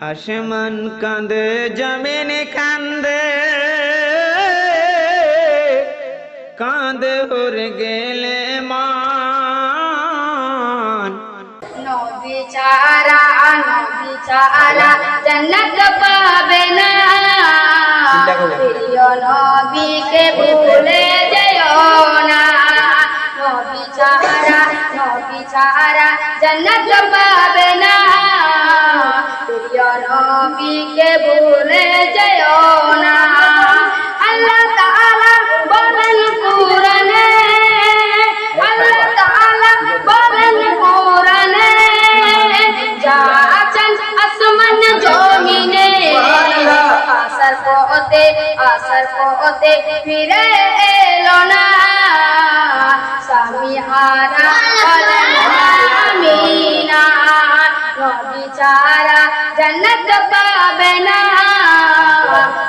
আসমান কান্দে জমিন কান্দে কাঁদে হর গেলে মান। নবী চারা, নবী জন্নত পাবে না। জন্নত পাবে না। নবীকে ভুলে যেও না আল্লাহ তাআলা বলেন কুরআনে আল্লাহ তাআলা বলেন কুরআনে যা আছেন আসমান জমিনে আসার পথে আসার পথে ফিরে এলো না স্বামী হারা ছাড়া জান্নাত পাবে না।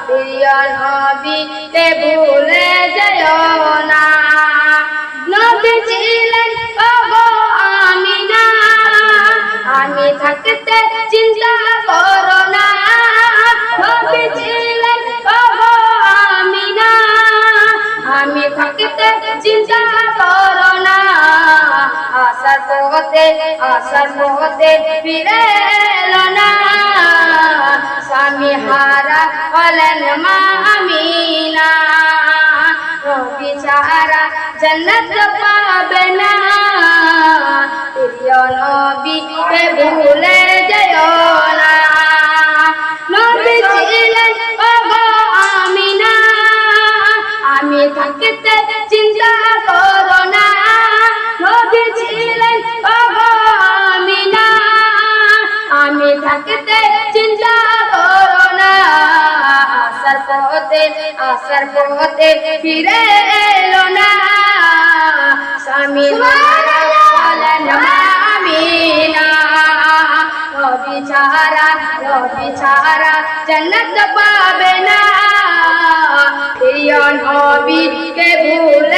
প্রিয় নবী, কে ভুলে যেও না। নবী ছিলেন, ওগো আমিনা। আমি থাকতে চিন্তা করো না। নবী ছিলেন, ওগো আমিনা। আমি থাকতে চিন্তা করো না। আসার পথে আসার পথে ফিরে না। স্বামী হারা হলেন মামিনা নবী জন্নত পাবে না। প্রিয় নবী ভুলে থাকতে চিন্তা করো না। আসার পথে আসার পথে ফিরে এলো না। স্বামী নবী ছাড়া নবী ছাড়া জন্নত পাবে না। প্রিয় নবী কে ভুল